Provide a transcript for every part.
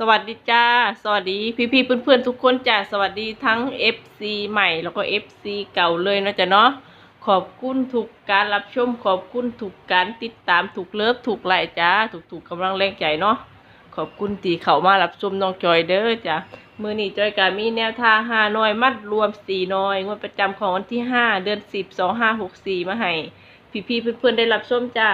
สวัสดีจ้า สวัสดีพี่พี่ๆเพื่อนๆทุกคนจ้า สวัสดีทั้ง FC ใหม่แล้วก็ FC เก่าเลยนะจ๊ะเนาะ ขอบคุณถูกการรับชม ขอบคุณถูกการติดตามถูกเลิฟถูกไลค์จ้าถูกถูกกำลังแรงใจเนาะ ขอบคุณที่เข้ามารับชมน้องจอยเด้อจ้ะมือหนีจอยกามีแนวทางห้าน้อยมัดรวมสี่น้อยงวดประจำของวันที่ห้าเดือนสิบสองห้าหกสี่มาให้พี่ๆเพื่อนๆได้รับชมจ้า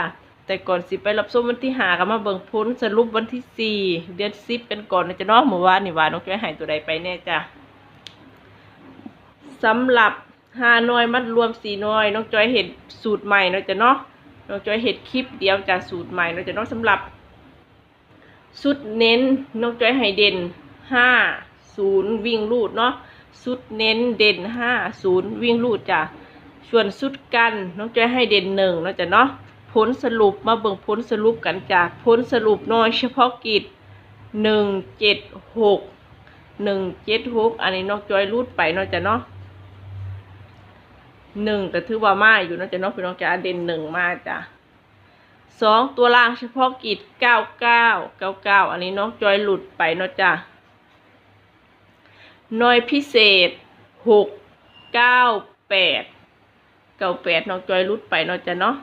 แต่ก่อนสิไปรับชมวันที่หากันมาเบิ่งพ้นสรุปวันที่สี่เดือนสิบกันก่อนนะจ๊ะเนาะเมื่อวานนี่วาน้องจ้อยใหายตัวใดไปแน่จ้ะสำหรับหาน้อยมัดรวมสี่น้อยน้องจ้อยเห็นสูตรใหม่เนาะจ๊ะเนาะน้องจ้อยเห็นคลิปเดียวจากสูตรใหม่เนาะจ๊ะเนาะสำหรับสุดเน้นน้องจ้อยให้เด่นห้าศูนย์วิ่งลูดเนาะสุดเน้นเด่นห้าศูนย์วิ่งลูดจ้ะส่วนสุดกันน้องจ้อยให้เด่นหนึ่งเนาะจ๊ะเนาะ ผลสรุปมาเบิ่งผลสรุปกันจากผลสรุปน้อยเฉพาะกิจหนึ่งเจ็ดหกหนึ่งเจ็ดหกอันนี้นองจ้อยรูดไปนาะจ๊ะเนาะหนึ่งก็ถือว่ามาอยู่นาะจ๊ะเนาะพี่น้องจ้าเด่นหนึ่งมาจ้ะสองตัวล่างเฉพาะกิจเก้าเก้าเก้าเก้าอันนี้นองจอยหลุดไปนาะจ้ะน้อยพิเศษหกเก้าแปดเก้าแปดนองจอยรุดไปนาะจ้ะเนาะ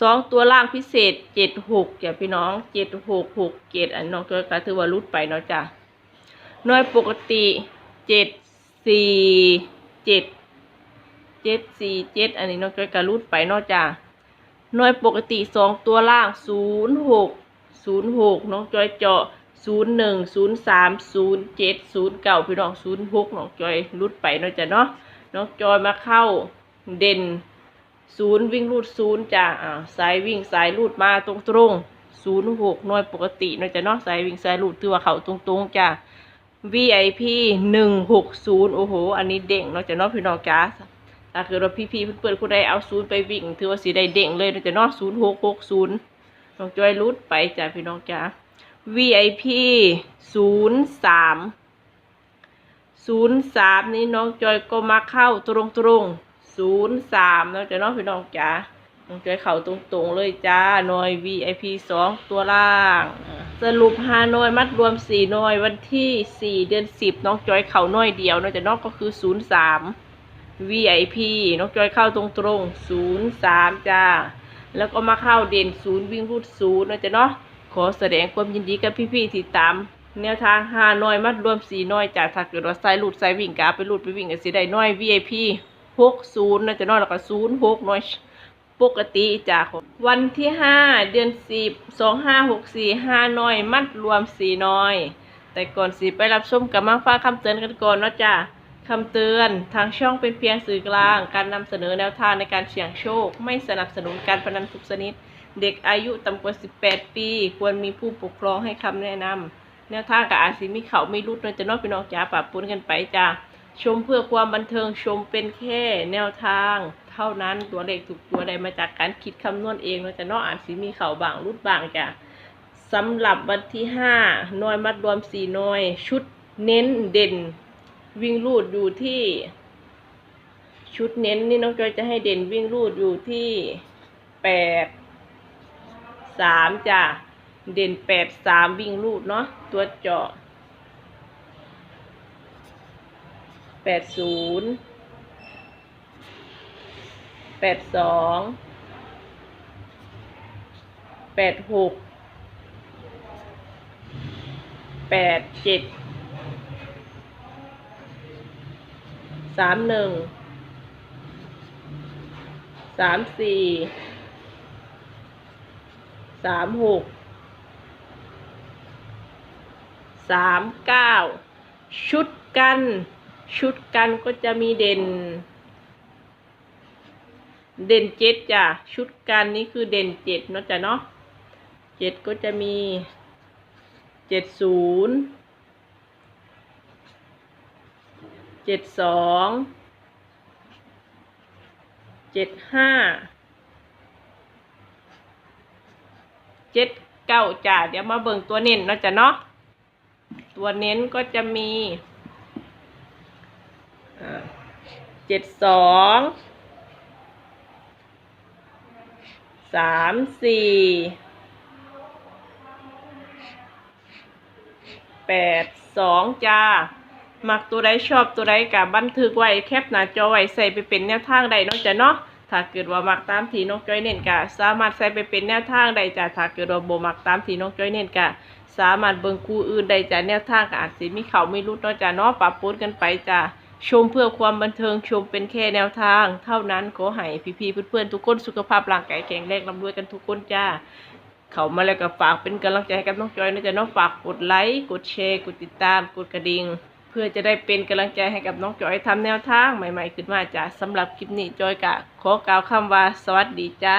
สองตัวล่างพิเศษเจ็ดหกจ้ะพี่น้องเจ็ดหกหกเจ็ดอันน้องจอยก็ถือว่ารุดไปเนาะจ้ะน้อยปกติเจ็ดสี่เจ็ดเจ็ดสี่เจ็ดอันนี้น้องจอยก็รุดไปเนาะจ้ะน้อยปกติสองตัวล่างศูนย์หกศูนย์หกน้องจอยเจาะศูนย์หนึ่งศูนย์สามศูนย์เจ็ดศูนย์เก้าพี่น้องศูนย์หกน้องจอยรุดไปเนาะจ้ะเนาะน้องจอยมาเข้าเด่น ศูนย์วิ่งรูดศูนย์จ้ะอ่าสายวิ่งสายรูดมาตรงตรงศูนย์หกหน่วยปกติเนาะจ้ะนาะสายวิ่งสายรูดตัวเขาตรงตรงจ้ะ VIP หนึ่งหกศูนย์โอ้โห อันนี้เด้งเนาะจ้ะนาะพี่น้องจ้าถ้าเกิดว่พี่เพื่อนๆผู้ใดเอาศูนย์ไปวิ่ง ถือว่าสีได้เด้งเลยเนาะจ้ะนาะศูนย์หกหกศูนย์น้องจอยรูดไปจ้ะพี่น้องจ้า VIP ศูนย์สามศูนย์สามนี้น้องจอยก็มาเข้าตรงตรง ศูนย์สามน้องจอยน้องพี่น้องจ๋าน้องจอยเข้าตรงตรงๆเลยจ้าหน่อย VIP สองตัวล่าง สรุปหาหน่วยมัดรวมสี่หน่วยวันที่สี่เดือนสิบน้องจอยเข้าหน่วยเดียวน้องจอยน้องก็คือศูนย์สาม VIP น้องจอยเข้าตรงตรงศูนย์สามจ้า แล้วก็มาเข้าเด่นศูนย์วิ่งรูดศูนย์น้องจอยเนาะขอแสดงความยินดีกับพี่ๆที่ตามแนวทางห้าน้อยมัดรวมสี่น้อยจากถ้าเกิดว่าไซลูดไซวิ่งกาไปลูดไปวิ่งกันสิได้น้อย VIP หกศูนย์นะจะน้อยแล้วก็ศูนย์หกน้อยปกติจากวันที่ห้าเดือนสิบสองห้าหกสี่ห้าน้อยมัดรวมสี่น้อย แต่ก่อนสิไปรับชมกับมาฟ้าคำเตือนกันก่อนนาะจ้ะคำเตือนทางช่องเป็นเพียงสื่อกลาง การนำเสนอแนวทางในการเสี่ยงโชค ไม่สนับสนุนการพนันทุกชนิด เด็กอายุต่ำกว่า 18 ปี ควรมีผู้ปกครองให้คำแนะนำแนวทางกับอาจสิมีเขาไม่รุดนะจะเนอกพี่น้องจ๋าปรับปรุนกันไปจ้า ชมเพื่อความบันเทิงชมเป็นแค่แนวทาง เท่านั้นตัวเลขถูกตัวใดมาจากการคิดคำนวณเองเนาจะนอกอ่าจสิมีเข่าบางรุดบางจ้ะสำหรับวันที่ห้าน่วยมัดรวมสี่น่วยชุดเน้นเด่น วิ่งรูดอยู่ที่ ชุดเน้นนี่น้องจอยจะให้เด่นวิ่งรูดอยู่ที่แปดสามจ้ะเด่นแปดสามวิ่งลูดเนาะตัวเจาะ แปดศูนย์แปดสองแปดหกแปดเจ็ดสามหนึ่งสามสี่สามหกสามเก้าชุดกัน ชุดกันก็จะมีเด่น เด่นเจ็ดจ้ะ ชุดกันนี่คือเด่นเจ็ดเนาะจ้ะเนาะเจ็ดก็จะมีเจ็ดศูนย์เจ็ดสองเจ็ดห้าเจ็ดเก้าจ้ะเดี๋ยวมาเบิ่งตัวเน้นเนาะจ้ะเนาะตัวเน้นก็จะมี เจ็ดสองสามสี่แปดสองจ้ามักตัวใดชอบตัวใดกับบันทึกไว้แคปหน้าจอไว้ใส่ไปเป็นแนวทางใดนาะจ้ะเนาะถ้าเกิดว่ามักตามที่น้องจ้อยเน้นกะสามารถใส่ไปเป็นแนวทางใดจ้ะถ้าเกิดว่าโบมักตามที่น้องจ้อยเน้นกะสามารถเบิ่งคู่อื่นใดจ้ะแนวทางก็อาจสิมีเขาไม่รุดนาะจ้ะเนาะปรับปนกันไปจ้ะ ชมเพื่อความบันเทิงชมเป็นแค่แนวทาง เท่านั้นขอให้พี่ๆเพื่อนๆทุกคนสุขภาพร่างกายแข็งแรงร่ำรวยกันทุกคนจ้า เขามาแล้วก็ฝากเป็นกำลังใจให้กับน้องจอยนะจ๊ะน้องฝากกดไลค์กดแชร์กดติดตามกดกระดิ่งเพื่อจะได้เป็นกำลังใจให้กับน้องจอยทำแนวทางใหม่ๆขึ้นมาจ้ะสำหรับคลิปนี้จอยกะขอกล่าวคำว่าสวัสดีจ้า